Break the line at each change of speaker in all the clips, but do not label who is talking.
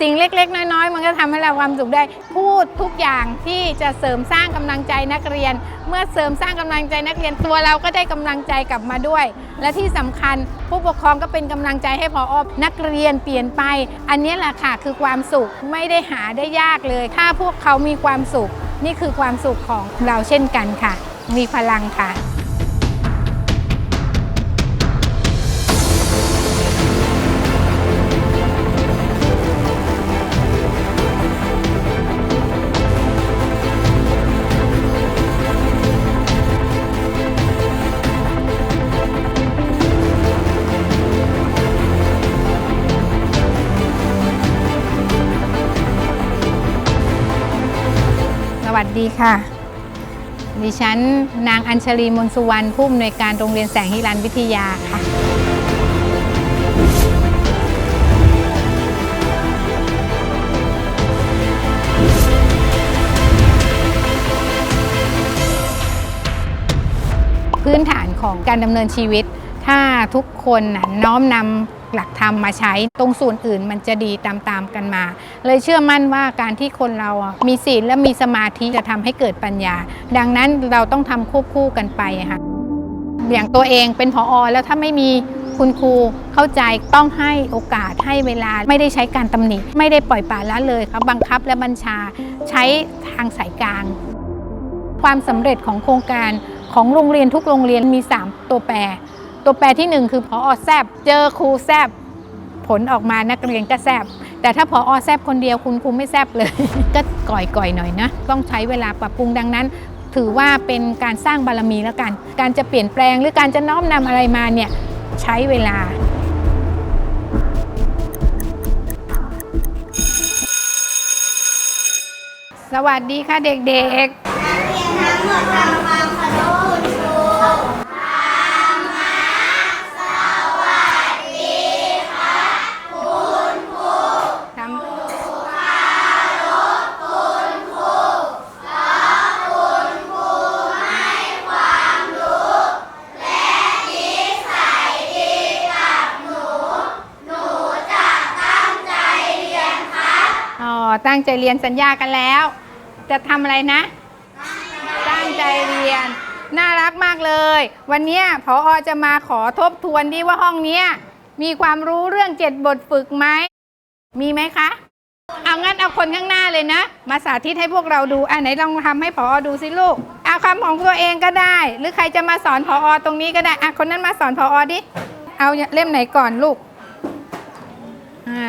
สิ่งเล็ก ๆ น้อย ๆ มันก็ทำให้เราความสุขได้ พูดทุกอย่างที่จะเสริมสร้างกำลังใจนักเรียน เมื่อเสริมสร้างกำลังใจนักเรียนตัวเราก็ได้กำลังใจกลับมาด้วย และที่สำคัญผู้ปกครองก็เป็นกำลังใจให้พออนักเรียนเปลี่ยนไป อันนี้แหละค่ะคือความสุขไม่ได้หาได้ยากเลย ถ้าพวกเขามีความสุข นี่คือความสุขของเราเช่นกันค่ะ มีพลังค่ะ วัสดีค่ะ ดิฉันนางอัญชลีมนสุวรรณผู้อำนวยการโรงเรียนแสงฮิรันวิทยาค่ะพื้นฐานของการดำเนินชีวิต ถ้าทุกคนน้อมนำ หลักธรรมมาใช้ ตรงส่วนอื่นมันจะดีตามๆกันมา เลยเชื่อมั่นว่าการที่คนเราอะมีศีลและมีสมาธิจะทำให้เกิดปัญญา ดังนั้นเราต้องทำควบคู่กันไปค่ะอย่างตัวเองเป็นพออแล้วถ้าไม่มีคุณครูเข้าใจต้องให้โอกาสให้เวลาไม่ได้ใช้การตำหนิ ไม่ได้ปล่อยปละละเลยครับบังคับและบัญชาใช้ทางสายกลางความสำเร็จของโครงการของโรงเรียนทุกโรงเรียนมี 3 ตัวแปร ตัวแปรที่ 1 คือพออแซบเจอครูแซบผลออกมานักเรียนก็แซบแต่ถ้าพออแซบคนเดียวคุณครูไม่แซบเลย ก็ก่อยๆหน่อยนะต้องใช้เวลาปรับปรุงดังนั้น ถือว่าเป็นการสร้างบารมีแล้วกัน การจะเปลี่ยนแปลงหรือการจะน้อมนำอะไรมาเนี่ยใช้เวลาสวัสดีค่ะเด็กๆท ตั้งใจเรียนสัญญากันแล้ว จะทำอะไรนะ ตั้งใจเรียน น่ารักมากเลย วันนี้พออจะมาขอทบทวนดิว่าห้องนี้มีความรู้เรื่องเจ็ดบทฝึกไหม มีไหมคะ เอางั้นเอาคนข้างหน้าเลยนะ มาสาธิตให้พวกเราดูอะไหนลองทำให้พออดูสิลูก เอาคำของตัวเองก็ได้ หรือใครจะมาสอนพออตรงนี้ก็ได้อะคนนั้นมาสอนพออดิ เอาเล่มไหนก่อนลูก อ่า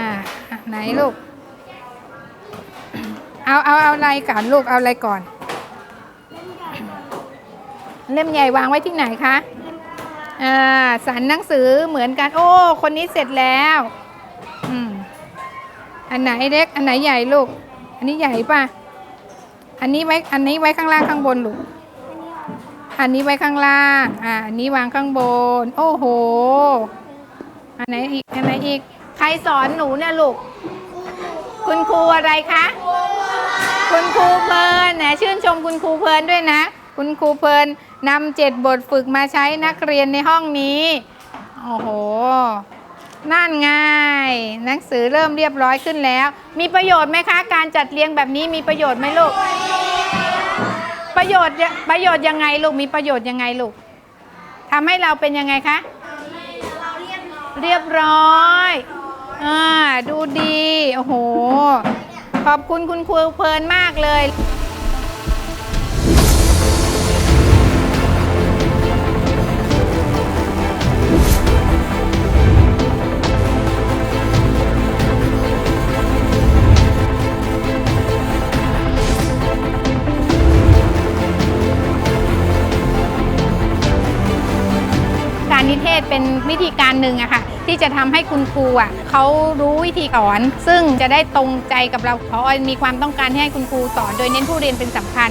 อะไหนลูก เอาเอาเอาอะไรก่อนลูกเอาอะไรก่อน เล่มใหญ่วางไว้ที่ไหนคะอ่าสันหนังสือเหมือนกัน โอ้ คนนี้เสร็จแล้วอืมอันไหนเล็กอันไหนใหญ่ลูก อันนี้ใหญ่ป่ะอันนี้ไว้อันนี้ไว้ข้างล่างข้างบนลูกอันนี้ไว้ข้างล่างอ่าอันนี้วางข้างบน โอ้โห อันไหนอีกอันไหนอีก ใครสอนหนูเนี่ยลูก คุณครูอะไรคะ คุณครูเพลินนะชื่นชมคุณครูเพลินด้วยนะ คุณครูเพลินนำเจ็ดบทฝึกมาใช้นักเรียนในห้องนี้โอ้โหนั่นไงหนังสือเริ่มเรียบร้อยขึ้นแล้ว มีประโยชน์ไหมคะ การจัดเรียงแบบนี้มีประโยชน์ไหมลูก ประโยชน์ประโยชน์ยังไงลูกมีประโยชน์ยังไงลูกทำให้เราเป็นยังไงคะเรียบร้อยอ่าดูดีโอ้โห ขอบคุณคุณครูเพลินมากเลย เป็นวิธีการหนึ่งอะค่ะ ที่จะทำให้คุณครูอะเขารู้วิธีสอน ซึ่งจะได้ตรงใจกับเราเพราะมีความต้องการให้คุณครูสอน โดยเน้นผู้เรียนเป็นสำคัญ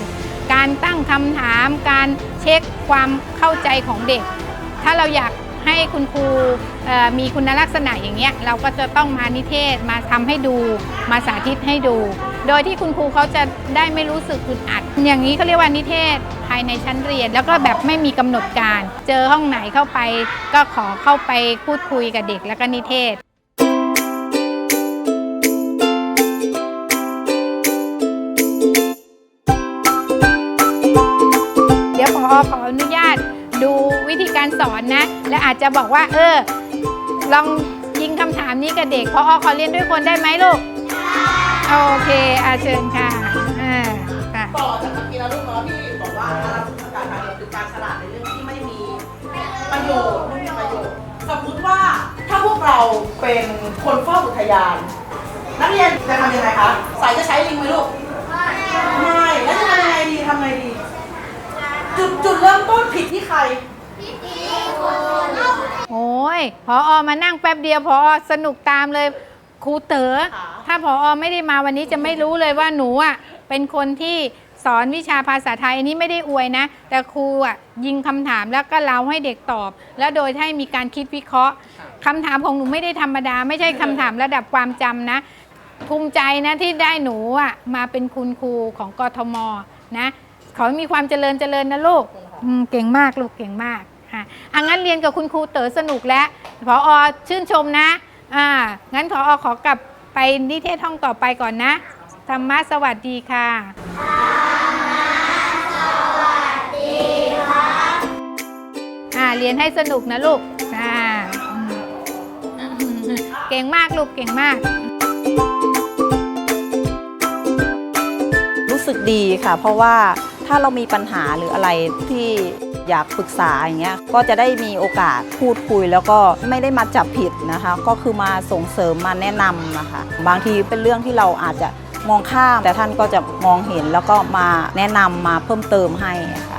การตั้งคำถาม การเช็คความเข้าใจของเด็ก ถ้าเราอยากให้คุณครูมีคุณลักษณะอย่างเงี้ยเราก็จะต้องมานิเทศมาทำให้ดู มาสาธิตให้ดู โดยที่คุณครูเขาจะได้ไม่รู้สึกอึดอัด อย่างนี้เขาเรียกว่านิเทศ ภายในชั้นเรียน แล้วก็แบบไม่มีกำหนดการ เจอห้องไหนเข้าไป ก็ขอเข้าไปพูดคุยกับเด็กแล้วก็นิเทศเดี๋ยวพอขออนุญาตดูวิธีการสอนนะ และอาจจะบอกว่า เออ ลองยิงคำถามนี้กับเด็กพออขอเรียนด้วยคนได้ไหมลูก โอเคอาเชิญค่ะอ่าค่ะ
ต่อจากเมื่อกี้แล้วลูกเนาะพี่ บอกว่าอาราชการทางเดียวคือการฉลาดในเรื่องที่ไม่มีประโยชน์ไม่มีประโยชน์ สมมุติว่าถ้าพวกเราเป็นคนเฝ้าอุทยาน นักเรียนจะทำยังไงคะสายจะใช้ลิงไหมลูกไม่แล้วจะทำยังไงดีทำไงดี จุดจุดเริ่มต้นผิดที่ใคร
โอ้ยพออมานั่งแป๊บเดียวพอสนุกตามเลยครูเต๋อ
ค่ะ
ถ้าพออไม่ได้มาวันนี้จะไม่รู้เลยว่าหนูอะเป็นคนที่ สอนวิชาภาษาไทยอันนี้ไม่ได้อวยนะ แต่ครูอะยิงคำถามแล้วก็เล่าให้เด็กตอบ แล้วโดยให้มีการคิดวิเคราะห์คำถามของหนูไม่ได้ธรรมดา ไม่ใช่คำถามระดับความจำนะ ภูมิใจนะที่ได้หนูอะมาเป็นคุณครูของกทมนะ ขอให้มีความเจริญเจริญนะลูกอืมเก่งมากลูกเก่งมากค่ะอะงั้นเรียนกับคุณครูเต๋อสนุกแล้วพออชื่นชมนะอ่างั้นพออขอกลับไปนิเทศห้องต่อไปก่อนนะธรรมะสวัสดีค่ะ เรียนให้สนุกนะลูกอ่าเก่งมากลูกเก่งมาก
รู้สึกดีค่ะ เพราะว่าถ้าเรามีปัญหาหรืออะไรที่อยากปรึกษาอย่างเงี้ยก็จะได้มีโอกาสพูดคุย แล้วก็ไม่ได้มาจับผิดนะคะ ก็คือมาส่งเสริมมาแนะนำนะคะบางทีเป็นเรื่องที่เราอาจจะมองข้ามแต่ท่านก็จะมองเห็นแล้วก็มาแนะนำมาเพิ่มเติมให้ค่ะ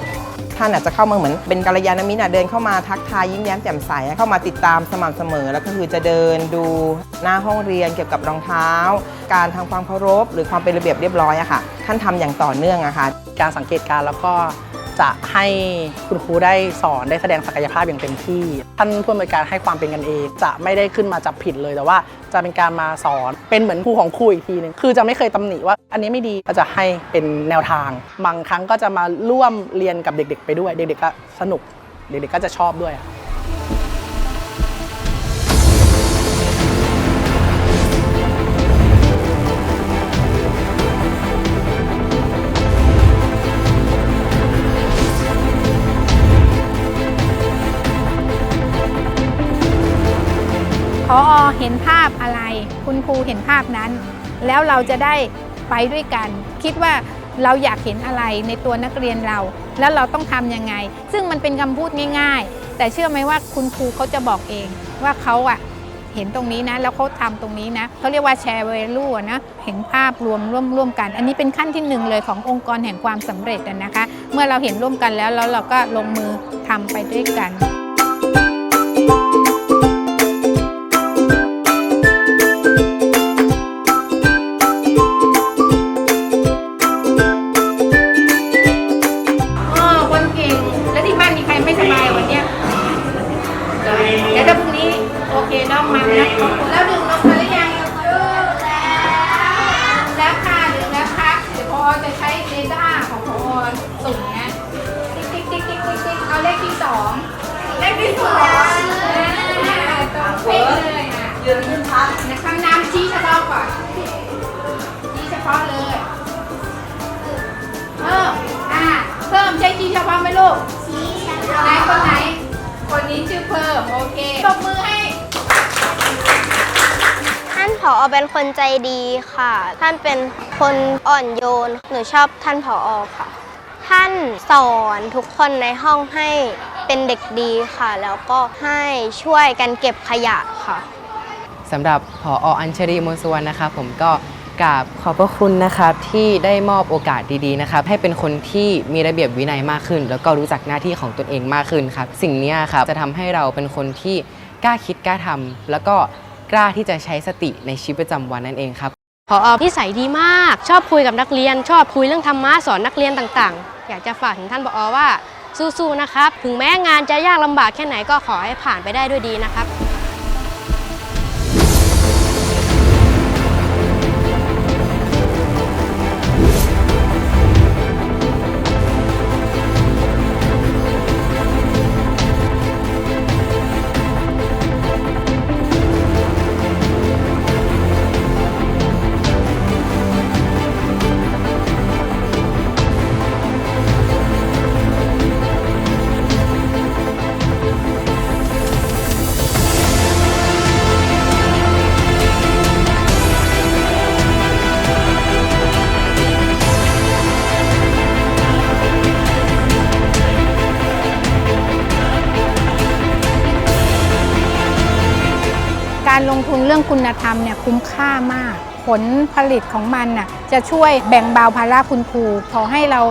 ท่านอาจจะเข้ามาเหมือนเป็นกัลยาณมิตรเดินเข้ามาทักทายยิ้มแย้มแจ่มใสเข้ามาติดตามสม่ำเสมอ แล้วก็คือจะเดินดูหน้าห้องเรียนเกี่ยวกับรองเท้า การทำความเคารพ หรือความเป็นระเบียบเรียบร้อยอะค่ะท่านทำอย่างต่อเนื่องอะค่ะ
การสังเกตการแล้วก็ จะให้คุณครูได้สอนได้แสดงศักยภาพอย่างเต็มที่ ท่านผู้อำนวยการให้ความเป็นกันเอง จะไม่ได้ขึ้นมาจับผิดเลยแต่ว่าจะเป็นการมาสอนเป็นเหมือนครูของครูอีกทีหนึงคือจะไม่เคยตำหนิว่า อันนี้ไม่ดีก็จะให้เป็นแนวทาง บางครั้งก็จะมาร่วมเรียนกับเด็ก ๆ ไปด้วย เด็กๆก็สนุก เด็กๆก็จะชอบด้วย
เห็นภาพอะไร คุณครูเห็นภาพนั้น แล้วเราจะได้ไปด้วยกัน คิดว่าเราอยากเห็นอะไรในตัวนักเรียนเรา แล้วเราต้องทำยังไง ซึ่งมันเป็นคำพูดง่าย ๆ แต่เชื่อไหมว่าคุณครูเขาจะบอกเองว่าเขาอะเห็นตรงนี้นะ แล้วเขาทำตรงนี้นะเขาเรียกว่าแชร์ value อะนะเห็นภาพรวมร่วมร่วมกัน อันนี้เป็นขั้นที่หนึ่งเลยขององค์กรแห่งความสำเร็จนะคะ เมื่อเราเห็นร่วมกันแล้วแล้วเราก็ลงมือทำไปด้วยกัน ลูกชี้เฉพาะไหนคนไหน คนนี้ชื่อเพิ่มโอเคตบมือให้
ท่านผอเป็นคนใจดีค่ะ ท่านเป็นคนอ่อนโยน หนูชอบท่านผอค่ะ ท่านสอนทุกคนในห้องให้เป็นเด็กดีค่ะ แล้วก็ให้ช่วยกันเก็บขยะค่ะ
สำหรับผออัญชรีมนต์สุวรรณนะครับผมก็ กราบขอบพระคุณนะครับที่ได้มอบโอกาสดีๆนะครับให้เป็นคนที่มีระเบียบวินัยมากขึ้น แล้วก็รู้จักหน้าที่ของตนเองมากขึ้นครับ สิ่งนี้ครับจะทำให้เราเป็นคนที่กล้าคิดกล้าทำแล้วก็กล้าที่จะใช้สติในชีวิตประจำวันนั่นเองครับ
พอนิสัยดีมาก ชอบคุยกับนักเรียน ชอบคุยเรื่องธรรมะสอนนักเรียนต่างๆ อยากจะฝากถึงท่านผอว่าสู้ๆนะครับ ถึงแม้งานจะยากลำบากแค่ไหนก็ขอให้ผ่านไปได้ด้วยดีนะครับ
รื่องคุณธรรมเนี่ยคุ้มค่ามาก ผลผลิตของมันน่ะจะช่วยแบ่งเบาภาระคุณครูขอให้เรา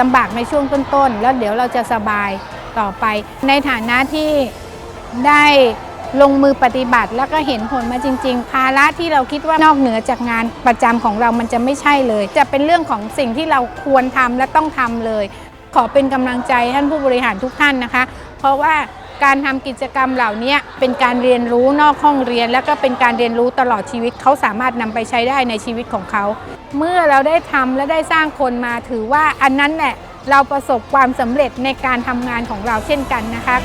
ลำบากในช่วงต้นๆ แล้วเดี๋ยวเราจะสบายต่อไป ในฐานะที่ได้ลงมือปฏิบัติแล้วก็เห็นผลมาจริง ๆ ภาระที่เราคิดว่านอกเหนือจากงานประจำของเรามันจะไม่ใช่เลย จะเป็นเรื่องของสิ่งที่เราควรทำและต้องทำเลย ขอเป็นกำลังใจท่านผู้บริหารทุกท่านนะคะ เพราะว่า การทำกิจกรรมเหล่านี้เป็นการเรียนรู้นอกห้องเรียน แล้วก็เป็นการเรียนรู้ตลอดชีวิตเขาสามารถนำไปใช้ได้ในชีวิตของเขา เมื่อเราได้ทำและได้สร้างคนมาถือว่าอันนั้นแหละเราประสบความสำเร็จในการทำงานของเราเช่นกันนะคะ